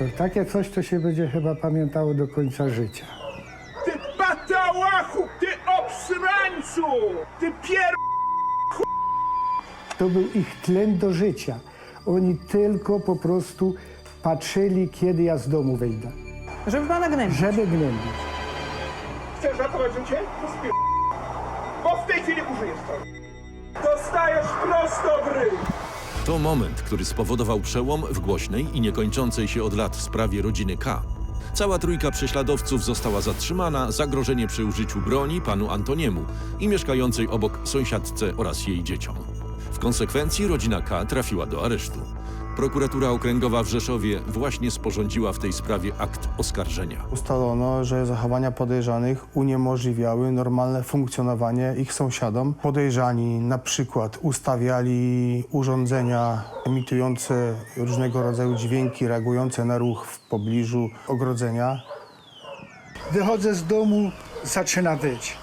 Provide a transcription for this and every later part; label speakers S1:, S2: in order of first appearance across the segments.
S1: To takie coś to się będzie chyba pamiętało do końca życia.
S2: Ty patałachu, ty obsrańcu, ty pier...
S1: To był ich tlen do życia. Oni tylko po prostu patrzyli, kiedy ja z domu wyjdę,
S3: Żeby pana gnębić.
S1: żeby gnębić.
S2: Chcesz ratować życie? To spier... Bo w tej chwili użyjesz to. Dostajesz prosto w ryj.
S4: To moment, który spowodował przełom w głośnej i niekończącej się od lat sprawie rodziny K. Cała trójka prześladowców została zatrzymana, zagrożenie przy użyciu broni panu Antoniemu i mieszkającej obok sąsiadce oraz jej dzieciom. W konsekwencji rodzina K trafiła do aresztu. Prokuratura Okręgowa w Rzeszowie właśnie sporządziła w tej sprawie akt oskarżenia.
S5: Ustalono, że zachowania podejrzanych uniemożliwiały normalne funkcjonowanie ich sąsiadom. Podejrzani na przykład ustawiali urządzenia emitujące różnego rodzaju dźwięki reagujące na ruch w pobliżu ogrodzenia.
S1: Wychodzę z domu, zaczyna wyć.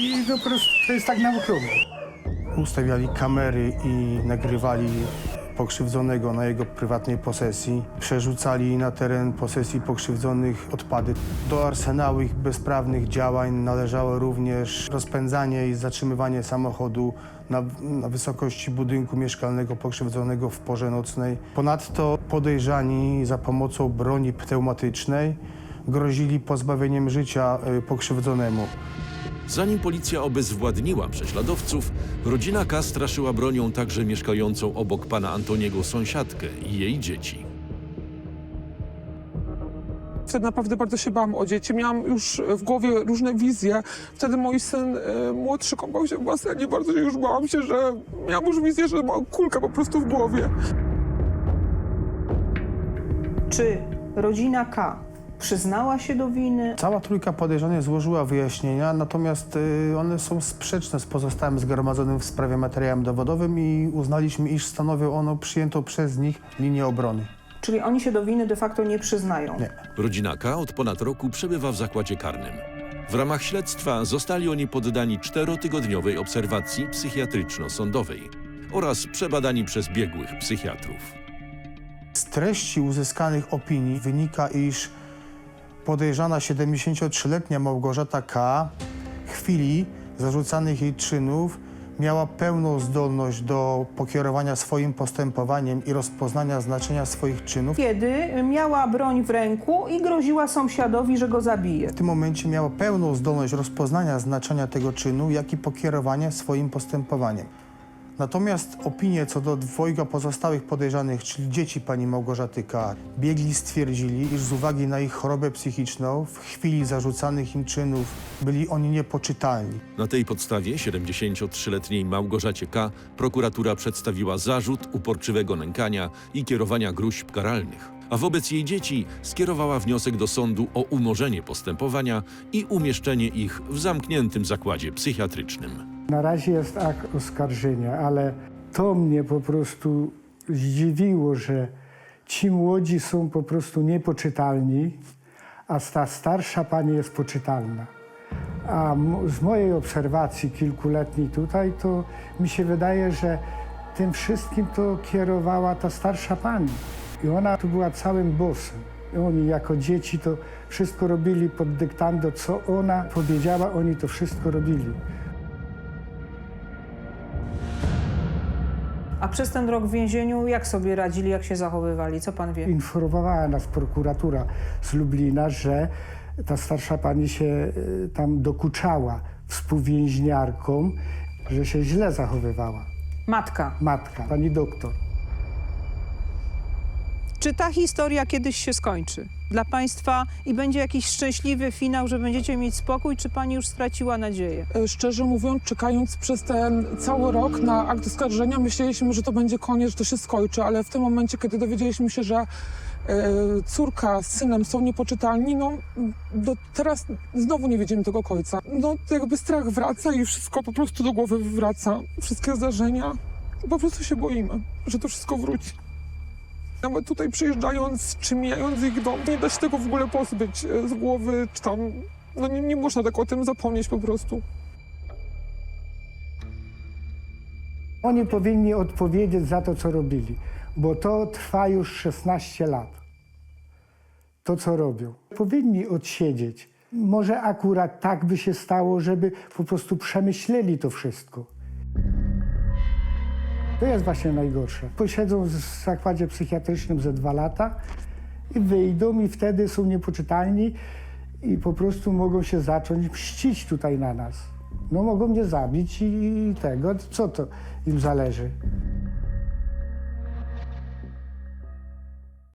S1: I po prostu to jest tak na okrągło.
S5: Ustawiali kamery i nagrywali pokrzywdzonego na jego prywatnej posesji. Przerzucali na teren posesji pokrzywdzonych odpady. Do arsenału ich bezprawnych działań należało również rozpędzanie i zatrzymywanie samochodu na, na wysokości budynku mieszkalnego pokrzywdzonego w porze nocnej. Ponadto podejrzani za pomocą broni pneumatycznej grozili pozbawieniem życia y, pokrzywdzonemu.
S4: Zanim policja obezwładniła prześladowców, rodzina K straszyła bronią także mieszkającą obok pana Antoniego sąsiadkę i jej dzieci.
S6: Wtedy naprawdę bardzo się bałam o dzieci. Miałam już w głowie różne wizje. Wtedy mój syn e, młodszy kąpał się w basenie. Bardzo się już bałam się, że miałam już wizję, że ma kulkę po prostu w głowie.
S3: Czy rodzina K przyznała się do winy?
S5: Cała trójka podejrzanych złożyła wyjaśnienia, natomiast y, one są sprzeczne z pozostałym zgromadzonym w sprawie materiałem dowodowym i uznaliśmy, iż stanowią one przyjętą przez nich linię obrony.
S3: Czyli oni się do winy de facto nie przyznają.
S5: Nie.
S4: Rodzina K od ponad roku przebywa w zakładzie karnym. W ramach śledztwa zostali oni poddani czterotygodniowej obserwacji psychiatryczno-sądowej oraz przebadani przez biegłych psychiatrów.
S5: Z treści uzyskanych opinii wynika, iż podejrzana 73-letnia Małgorzata K. w chwili zarzucanych jej czynów miała pełną zdolność do pokierowania swoim postępowaniem i rozpoznania znaczenia swoich czynów.
S3: Kiedy miała broń w ręku i groziła sąsiadowi, że go zabije.
S5: W tym momencie miała pełną zdolność rozpoznania znaczenia tego czynu, jak i pokierowania swoim postępowaniem. Natomiast opinie co do dwojga pozostałych podejrzanych, czyli dzieci pani Małgorzaty K., biegli stwierdzili, iż z uwagi na ich chorobę psychiczną w chwili zarzucanych im czynów byli oni niepoczytalni.
S4: Na tej podstawie 73-letniej Małgorzacie K. prokuratura przedstawiła zarzut uporczywego nękania i kierowania gruźb karalnych, a wobec jej dzieci skierowała wniosek do sądu o umorzenie postępowania i umieszczenie ich w zamkniętym zakładzie psychiatrycznym.
S1: Na razie jest akt oskarżenia, ale to mnie po prostu zdziwiło, że ci młodzi są po prostu niepoczytalni, a ta starsza pani jest poczytalna. A z mojej obserwacji kilkuletniej tutaj, to mi się wydaje, że tym wszystkim to kierowała ta starsza pani. I ona tu była całym bossem. I oni jako dzieci to wszystko robili pod dyktando, co ona powiedziała, oni to wszystko robili.
S3: A przez ten rok w więzieniu jak sobie radzili, jak się zachowywali? Co pan wie?
S1: Informowała nas prokuratura z Lublina, że ta starsza pani się y, tam dokuczała współwięźniarkom, że się źle zachowywała.
S3: Matka.
S1: Matka, pani doktor.
S3: Czy ta historia kiedyś się skończy dla państwa i będzie jakiś szczęśliwy finał, że będziecie mieć spokój, czy pani już straciła nadzieję?
S6: E, Szczerze mówiąc, czekając przez ten cały rok na akt oskarżenia, myśleliśmy, że to będzie koniec, że to się skończy, ale w tym momencie, kiedy dowiedzieliśmy się, że e, córka z synem są niepoczytalni, no do teraz znowu nie widzimy tego końca. No jakby strach wraca i wszystko po prostu do głowy wraca. Wszystkie zdarzenia. Po prostu się boimy, że to wszystko wróci. Nawet tutaj przyjeżdżając czy mijając ich dom, nie da się tego w ogóle pozbyć e, z głowy, czy tam, no nie, nie można tak o tym zapomnieć po prostu.
S1: Oni powinni odpowiedzieć za to, co robili, bo to trwa już 16 lat. to, co robią. Powinni odsiedzieć. Może akurat tak by się stało, żeby po prostu przemyśleli to wszystko. To jest właśnie najgorsze. Posiedzą w zakładzie psychiatrycznym ze dwa lata i wyjdą i wtedy są niepoczytalni i po prostu mogą się zacząć mścić tutaj na nas. No mogą mnie zabić i tego, co to im zależy.